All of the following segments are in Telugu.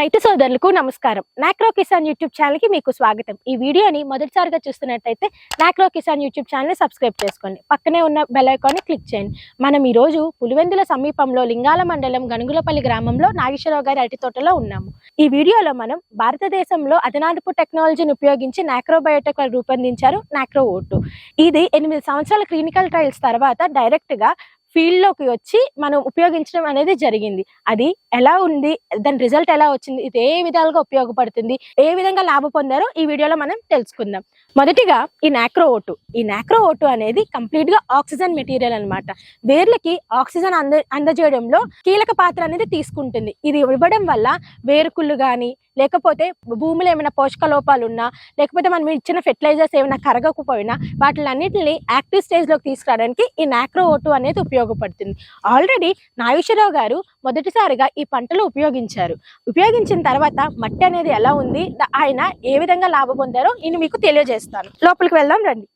రైతు సోదరులకు నమస్కారం. నాక్రో కిసాన్ యూట్యూబ్ ఛానల్కి మీకు స్వాగతం. ఈ వీడియోని మొదటిసారిగా చూస్తున్నట్టయితే నాక్రో కిసాన్ యూట్యూబ్ ఛానల్ని సబ్స్క్రైబ్ చేసుకోండి. పక్కనే ఉన్న బెల్ క్లిక్ చేయండి. మనం ఈ రోజు పులివెందుల సమీపంలో లింగాల మండలం గనుగులపల్లి గ్రామంలో నాగేశ్వరరావు గారి అరటి తోటలో ఉన్నాము. ఈ వీడియోలో మనం భారతదేశంలో అదనాదపు టెక్నాలజీని ఉపయోగించి నాక్రోబయోటెక్ రూపొందించారు నాక్రో ఓటు. ఇది ఎనిమిది సంవత్సరాల క్లినికల్ ట్రయల్స్ తర్వాత డైరెక్ట్గా ఫీల్డ్లోకి ఫీల్డ్లోకి వచ్చి మనం ఉపయోగించడం అనేది జరిగింది. అది ఎలా ఉంది? దాని రిజల్ట్ ఎలా వచ్చింది? ఇది ఏ విధాలుగా ఉపయోగపడుతుంది? ఏ విధంగా లాభం పొందారో ఈ వీడియోలో మనం తెలుసుకుందాం. మొదటిగా ఈ నాక్రో ఓటు. ఈ నాక్రో ఓటు అనేది కంప్లీట్గా ఆక్సిజన్ మెటీరియల్ అన్నమాట. వేర్లకి ఆక్సిజన్ అంద అందజేయడంలో కీలక పాత్ర అనేది తీసుకుంటుంది. ఇది ఇవ్వడం వల్ల వేరుకుళ్ళు కానీ లేకపోతే భూమిలో ఏమైనా పోషక లోపాలు ఉన్నా లేకపోతే మనం ఇచ్చిన ఫెర్టిలైజర్స్ ఏమైనా కరగకపోయినా వాటిలన్నిటిని యాక్టివ్ స్టేజ్లోకి తీసుకురావడానికి ఈ నాక్రో ఓటు అనేది ఉపయోగపడుతుంది. ఆల్రెడీ నాగేశ్వరరావు గారు మొదటిసారిగా ఈ పంటలు ఉపయోగించారు. ఉపయోగించిన తర్వాత మట్టి అనేది ఎలా ఉంది ఆయన ఏ విధంగా లాభం పొందారో నేను మీకు తెలియజేస్తాను. లోపలికి వెళ్దాం రండి.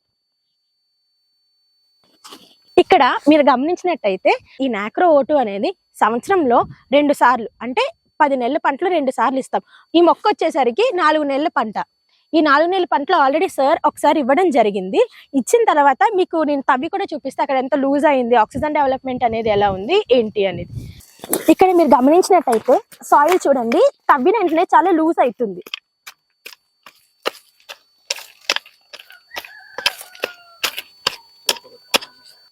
ఇక్కడ మీరు గమనించినట్టయితే ఈ నాక్రో ఓటు అనేది సంవత్సరంలో రెండు సార్లు అంటే పది నెలల పంటలు రెండు సార్లు ఇస్తాం. ఈ మొక్క వచ్చేసరికి నాలుగు నెలల పంట. ఈ నాలుగు నెలల పంటలు ఆల్రెడీ సార్ ఒకసారి ఇవ్వడం జరిగింది. ఇచ్చిన తర్వాత మీకు నేను తవ్వి కూడా చూపిస్తే. అక్కడ ఎంత లూజ్ అయింది ఆక్సిజన్ డెవలప్మెంట్ అనేది ఎలా ఉంది ఏంటి అనేది. ఇక్కడ మీరు గమనించినట్టయితే సాయిల్ చూడండి తవ్విన వెంటనే చాలా లూజ్ అవుతుంది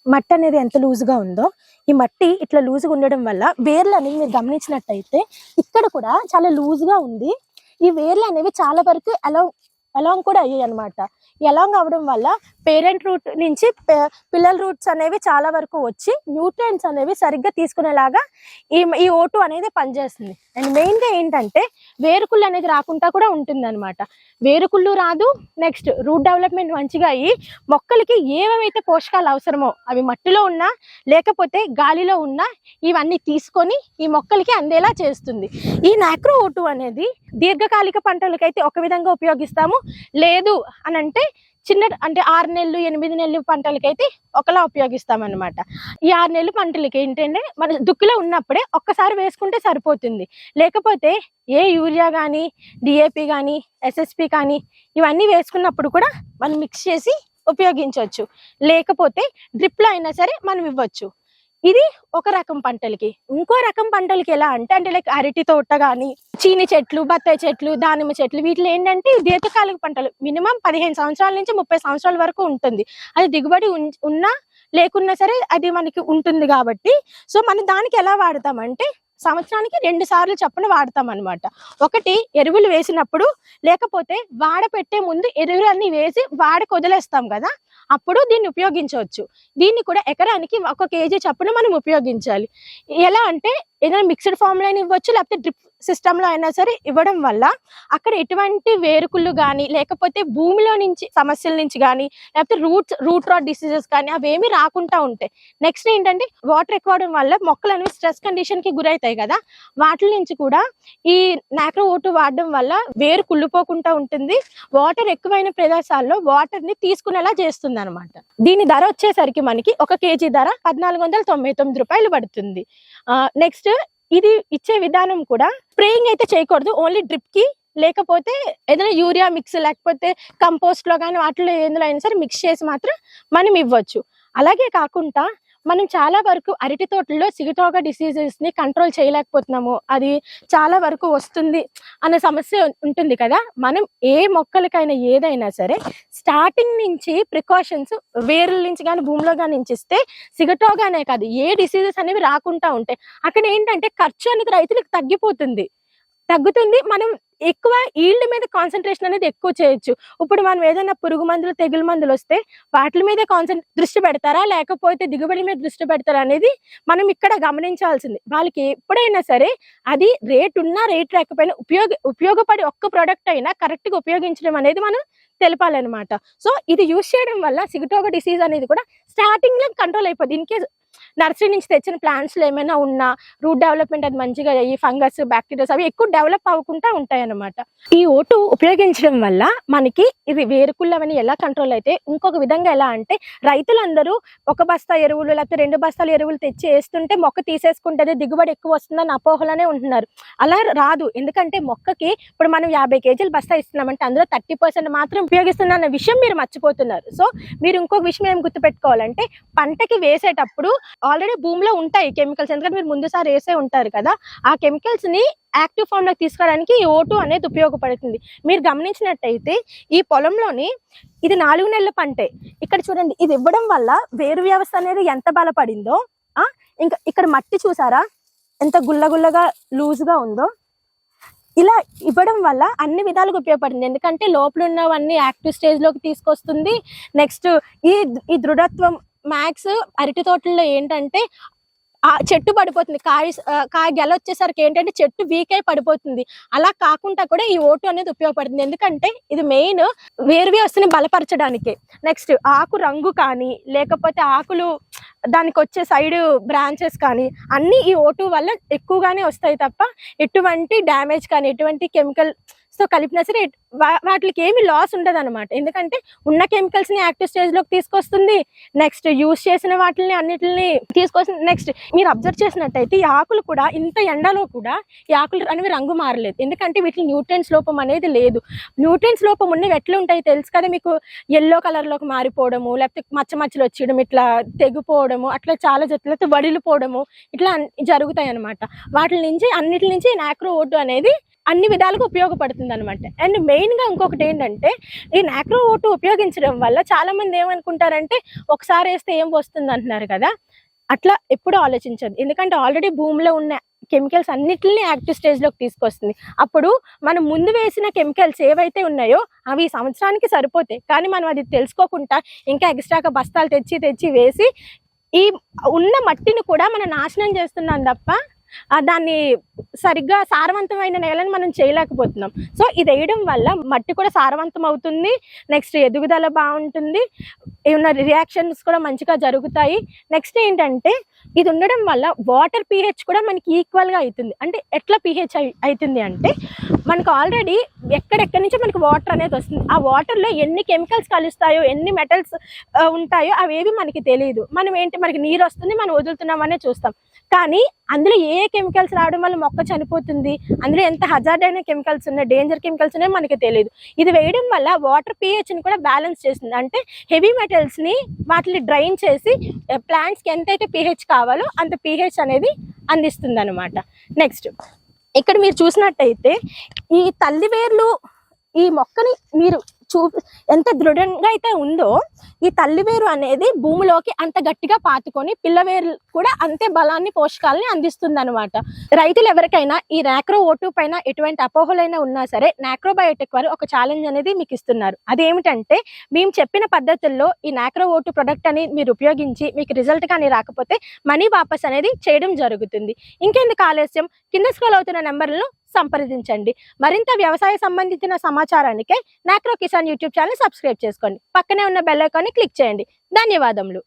మట్టి అనేది ఎంత లూజ్గా ఉందో ఈ మట్టి ఇట్లా లూజ్గా ఉండడం వల్ల వేర్లు అనేవి మీరు గమనించినట్టయితే ఇక్కడ కూడా చాలా లూజ్గా ఉంది. ఈ వేర్లు అనేవి చాలా వరకు అలా అలాంగ్ కూడా అయ్యాయి అనమాట ఎలాంగ్ అవడం వల్ల పేరెంట్ రూట్ నుంచి పే- పిల్లల రూట్స్ అనేవి చాలా వరకు వచ్చి న్యూట్రియంట్స్ అనేవి సరిగ్గా తీసుకునేలాగా ఈ ఈ ఓటు అనేది పనిచేస్తుంది. అండ్ మెయిన్గా ఏంటంటే వేరుకుళ్ళు అనేది రాకుండా కూడా ఉంటుంది అనమాట వేరుకుళ్ళు రాదు నెక్స్ట్ రూట్ డెవలప్మెంట్ మంచిగా అయ్యి మొక్కలకి ఏవేవైతే పోషకాలు అవసరమో అవి మట్టిలో ఉన్నా లేకపోతే గాలిలో ఉన్నా ఇవన్నీ తీసుకొని ఈ మొక్కలకి అందేలా చేస్తుంది. ఈ నాక్రో ఓటు అనేది దీర్ఘకాలిక పంటలకైతే ఒక విధంగా ఉపయోగిస్తాము. లేదు అని అంటే చిన్న అంటే ఆరు నెలలు ఎనిమిది నెలలు పంటలకైతే ఒకలా ఉపయోగిస్తామన్నమాట. ఈ ఆరు నెలలు పంటలకి ఏంటంటే మన దుక్కులో ఉన్నప్పుడే ఒక్కసారి వేసుకుంటే సరిపోతుంది. లేకపోతే ఏ యూరియా కానీ డిఏపి కానీ ఎస్ఎస్పి కానీ ఇవన్నీ వేసుకున్నప్పుడు కూడా మనం మిక్స్ చేసి ఉపయోగించవచ్చు. లేకపోతే డ్రిప్లో అయినా సరే మనం ఇవ్వచ్చు. ఇది ఒక రకం పంటలకి. ఇంకో రకం పంటలకి ఎలా అంటే అంటే లైక్ అరటి తోట కానీ చీని చెట్లు బత్తాయి చెట్లు దానిమ్మ చెట్లు వీటిలో ఏంటంటే దీర్ఘకాలిక పంటలు మినిమం పదిహేను సంవత్సరాల నుంచి ముప్పై సంవత్సరాల వరకు ఉంటుంది. అది దిగుబడి ఉన్నా లేకున్నా సరే అది మనకి ఉంటుంది కాబట్టి సో మనం దానికి ఎలా వాడతామంటే సంవత్సరానికి రెండు సార్లు చప్పున వాడతాం అనమాట ఒకటి ఎరువులు వేసినప్పుడు లేకపోతే వాడ పెట్టే ముందు ఎరువులన్నీ వేసి వాడ వదిలేస్తాం కదా అప్పుడు దీన్ని ఉపయోగించవచ్చు. దీన్ని కూడా ఎకరానికి ఒక కేజీ చప్పున మనం ఉపయోగించాలి. ఎలా అంటే ఏదైనా మిక్స్డ్ ఫామ్లో అయినా ఇవ్వచ్చు లేకపోతే డ్రిప్ సిస్టంలో అయినా సరే ఇవ్వడం వల్ల అక్కడ ఎటువంటి వేరుకుళ్ళు కానీ లేకపోతే భూమిలో నుంచి సమస్యల నుంచి కానీ లేకపోతే రూట్స్ రూట్ రాట్ డిసీజెస్ కానీ అవేమీ రాకుండా ఉంటాయి. నెక్స్ట్ ఏంటంటే వాటర్ ఎక్కువ వల్ల మొక్కలు అనేవి స్ట్రెస్ కండిషన్కి గురవుతాయి కదా. వాటి నుంచి కూడా ఈ నాక్రో ఓటు వాడడం వల్ల వేరు కుళ్ళిపోకుండా ఉంటుంది. వాటర్ ఎక్కువైన ప్రదేశాల్లో వాటర్ని తీసుకునేలా చేస్తుంది అనమాట దీని ధర వచ్చేసరికి మనకి ఒక కేజీ ధర పద్నాలుగు వందల తొంభై తొమ్మిది రూపాయలు పడుతుంది. నెక్స్ట్ ఇది ఇచ్చే విధానం కూడా స్ప్రేయింగ్ అయితే చేయకూడదు. ఓన్లీ డ్రిప్కి లేకపోతే ఏదైనా యూరియా మిక్స్ లేకపోతే కంపోస్ట్లో కానీ వాటిలో ఎందులో అయినా సరే మిక్స్ చేసి మాత్రం మనం ఇవ్వచ్చు. అలాగే కాకుండా మనం చాలా వరకు అరటి తోటల్లో సిగటోగా డిసీజెస్ని కంట్రోల్ చేయలేకపోతున్నాము. అది చాలా వరకు వస్తుంది అనే సమస్య ఉంటుంది కదా. మనం ఏ మొక్కలకైనా ఏదైనా సరే స్టార్టింగ్ నుంచి ప్రికాషన్స్ వేర్ల నుంచి కానీ భూమిలో కానీ ఇస్తే సిగటోగానే కాదు. ఏ డిసీజెస్ అనేవి రాకుండా ఉంటాయి. అక్కడ ఏంటంటే ఖర్చు అనేది రైతులకు తగ్గిపోతుంది. తగ్గుతుంది. మనం ఎక్కువ ఈల్డ్ మీద కాన్సన్ట్రేషన్ అనేది ఎక్కువ చేయొచ్చు. ఇప్పుడు మనం ఏదైనా పురుగు మందులు తెగులు మందులు వస్తే వాటి మీద కాన్సన్ దృష్టి పెడతారా? లేకపోతే దిగుబడి మీద దృష్టి పెడతారా అనేది మనం ఇక్కడ గమనించాల్సింది. వాళ్ళకి ఎప్పుడైనా సరే అది రేట్ ఉన్నా రేట్ లేకపోయినా ఉపయోగ ఉపయోగపడే ఒక్క ప్రోడక్ట్ అయినా కరెక్ట్గా ఉపయోగించడం అనేది మనం తెలపాలన్నమాట. సో ఇది యూస్ చేయడం వల్ల సిగటోగ డిసీజ్ అనేది కూడా స్టార్టింగ్లో కంట్రోల్ అయిపోద్ది. ఇన్ కేస్ నర్సరీ నుంచి తెచ్చిన ప్లాంట్స్లో ఏమైనా ఉన్నా రూట్ డెవలప్మెంట్ అది మంచిగా అయ్యి ఫంగస్ బ్యాక్టీరియాస్ అవి ఎక్కువ డెవలప్ అవ్వకుండా ఉంటాయి అనమాట ఈ ఓటు ఉపయోగించడం వల్ల మనకి ఇది అవన్నీ ఎలా కంట్రోల్ అయితే ఇంకొక విధంగా ఎలా అంటే రైతులందరూ ఒక బస్తా ఎరువులు లేకపోతే రెండు బస్తాల ఎరువులు తెచ్చి వేస్తుంటే మొక్క తీసేసుకుంటేనే దిగుబడి ఎక్కువ వస్తుందని అపోహలనే ఉంటున్నారు. అలా రాదు. ఎందుకంటే మొక్కకి ఇప్పుడు మనం యాభై కేజీలు బస్తా ఇస్తున్నామంటే అందులో థర్టీ పర్సెంట్ మాత్రం ఉపయోగిస్తున్నా అన్న విషయం మీరు మర్చిపోతున్నారు. సో మీరు ఇంకొక విషయం ఏం గుర్తుపెట్టుకోవాలంటే పంటకి వేసేటప్పుడు ఆల్రెడీ భూమిలో ఉంటాయి కెమికల్స్. ఎందుకంటే మీరు ముందుసారి వేసే ఉంటారు కదా ఆ కెమికల్స్ని యాక్టివ్ ఫామ్లోకి తీసుకోవడానికి ఈ ఓటు అనేది ఉపయోగపడుతుంది. మీరు గమనించినట్టయితే ఈ పొలంలోని ఇది నాలుగు నెలల పంటే. ఇక్కడ చూడండి ఇది ఇవ్వడం వల్ల వేరు వ్యవస్థ అనేది ఎంత బలపడిందో ఆ ఇంకా ఇక్కడ మట్టి చూసారా? ఎంత గుల్లగుల్లగా లూజ్గా ఉందో. ఇలా ఇవ్వడం వల్ల అన్ని విధాలుగా ఉపయోగపడింది ఎందుకంటే లోపల ఉన్నవన్నీ యాక్టివ్ స్టేజ్లోకి తీసుకొస్తుంది. నెక్స్ట్ ఈ ఈ దృఢత్వం మ్యాక్స్ అరటి తోటల్లో ఏంటంటే ఆ చెట్టు పడిపోతుంది. కాయ కాయ గెల వచ్చేసరికి ఏంటంటే చెట్టు వీక్ అయి పడిపోతుంది. అలా కాకుండా కూడా ఈ ఓటు అనేది ఉపయోగపడుతుంది. ఎందుకంటే ఇది మెయిన్ వేరువి వస్తుని బలపరచడానికి. నెక్స్ట్ ఆకు రంగు కానీ లేకపోతే ఆకులు దానికి వచ్చే సైడ్ బ్రాంచెస్ కానీ అన్ని ఈ ఓటు వల్ల ఎక్కువగానే వస్తాయి తప్ప ఎటువంటి డ్యామేజ్ కానీ ఎటువంటి కెమికల్ తో కలిపినా సరే వా- వాటికి ఏమి లాస్ ఉండదు అనమాట ఎందుకంటే ఉన్న కెమికల్స్ని యాక్టివ్ స్టేజ్లోకి తీసుకొస్తుంది. నెక్స్ట్ యూస్ చేసిన వాటిని అన్నిటిని తీసుకొస్తుంది. నెక్స్ట్ మీరు అబ్జర్వ్ చేసినట్టయితే ఈ ఆకులు కూడా ఇంత ఎండలో కూడా ఈ ఆకులు అనేవి రంగు మారలేదు. ఎందుకంటే వీటికి న్యూట్రియన్స్ లోపం అనేది లేదు. న్యూట్రియన్స్ లోపం ఉన్నవి ఎట్లా ఉంటాయి తెలుసు కదా మీకు? ఎల్లో కలర్లోకి మారిపోవడము లేకపోతే మచ్చ మచ్చలు వచ్చేయడం ఇట్లా తెగిపోవడము అట్లా చాలా జట్లతో వడిలిపోవడము ఇట్లా జరుగుతాయి అనమాట వాటి నుంచి అన్నిటి నుంచి నాక్రో ఓటు అనేది అన్ని విధాలుగా ఉపయోగపడుతుంది అనమాట అండ్ మెయిన్గా ఇంకొకటి ఏంటంటే ఈ నాక్రో ఓటు ఉపయోగించడం వల్ల చాలామంది ఏమనుకుంటారంటే ఒకసారి వేస్తే ఏం వస్తుంది అంటున్నారు కదా? అట్లా ఎప్పుడు ఆలోచించదు ఎందుకంటే ఆల్రెడీ భూమిలో ఉన్న కెమికల్స్ అన్నిటిని యాక్టివ్ స్టేజ్లోకి తీసుకొస్తుంది. అప్పుడు మనం ముందు వేసిన కెమికల్స్ ఏవైతే ఉన్నాయో అవి సంవత్సరానికి సరిపోతాయి. కానీ మనం అది తెలుసుకోకుండా ఇంకా ఎక్స్ట్రాగా బస్తాలు తెచ్చి తెచ్చి వేసి ఈ ఉన్న మట్టిని కూడా మనం నాశనం చేస్తున్నాం తప్ప దాన్ని సరిగ్గా సారవంతమైన నేలని మనం చేయలేకపోతున్నాం. సో ఇది వేయడం వల్ల మట్టి కూడా సారవంతం అవుతుంది. నెక్స్ట్ ఎదుగుదల బాగుంటుంది. ఏమైనా రియాక్షన్స్ కూడా మంచిగా జరుగుతాయి. నెక్స్ట్ ఏంటంటే ఇది ఉండడం వల్ల వాటర్ పీహెచ్ కూడా మనకి ఈక్వల్గా అవుతుంది. అంటే ఎట్లా పీహెచ్ అవుతుంది అంటే మనకు ఆల్రెడీ ఎక్కడెక్కడి నుంచి మనకి వాటర్ అనేది వస్తుంది. ఆ వాటర్లో ఎన్ని కెమికల్స్ కలుస్తాయో ఎన్ని మెటల్స్ ఉంటాయో అవేవి మనకి తెలియదు మనం ఏంటి? మనకి నీరు వస్తుంది మనం వదులుతున్నామనే చూస్తాం. కానీ అందులో ఏ కెమికల్స్ రావడం వల్ల మొక్క చనిపోతుంది? అందులో ఎంత హజార్డ్ అయిన కెమికల్స్ ఉన్నాయి? డేంజర్ కెమికల్స్ ఉన్నాయో మనకి తెలియదు ఇది వేయడం వల్ల వాటర్ పిహెచ్ని కూడా బ్యాలెన్స్ చేస్తుంది. అంటే హెవీ మెటల్స్ని వాటిని డ్రైన్ చేసి ప్లాంట్స్కి ఎంతైతే పిహెచ్ కావాలో అంత పిహెచ్ అనేది అందిస్తుంది అనమాట నెక్స్ట్ ఇక్కడ మీరు చూసినట్టయితే ఈ తల్లి వేర్లు ఈ మొక్కని మీరు చూ ఎంత దృఢంగా అయితే ఉందో ఈ తల్లి వేరు అనేది భూమిలోకి అంత గట్టిగా పాతుకొని పిల్ల వేరు కూడా అంతే బలాన్ని పోషకాలని అందిస్తుంది అనమాట రైతులు ఎవరికైనా ఈ నాక్రో ఓటు పైన ఎటువంటి అపోహలైనా ఉన్నా సరే నాక్రోబయోటిక్ వారు ఒక ఛాలెంజ్ అనేది మీకు ఇస్తున్నారు. అదేమిటంటే మేము చెప్పిన పద్ధతుల్లో ఈ నాక్రో ఓటు ప్రొడక్ట్ అని మీరు ఉపయోగించి మీకు రిజల్ట్ కానీ రాకపోతే మనీ వాపస్ అనేది చేయడం జరుగుతుంది. ఇంకెందుకు ఆలస్యం? కింద స్క్రోల్ అవుతున్న నెంబర్లను సంప్రదించండి. మరింత వ్యవసాయ సంబంధించిన సమాచారానికి Nakro Kisan YouTube channel subscribe చేసుకోండి. పక్కనే ఉన్న బెల్ ఐకాన్ని క్లిక్ చేయండి. ధన్యవాదములు.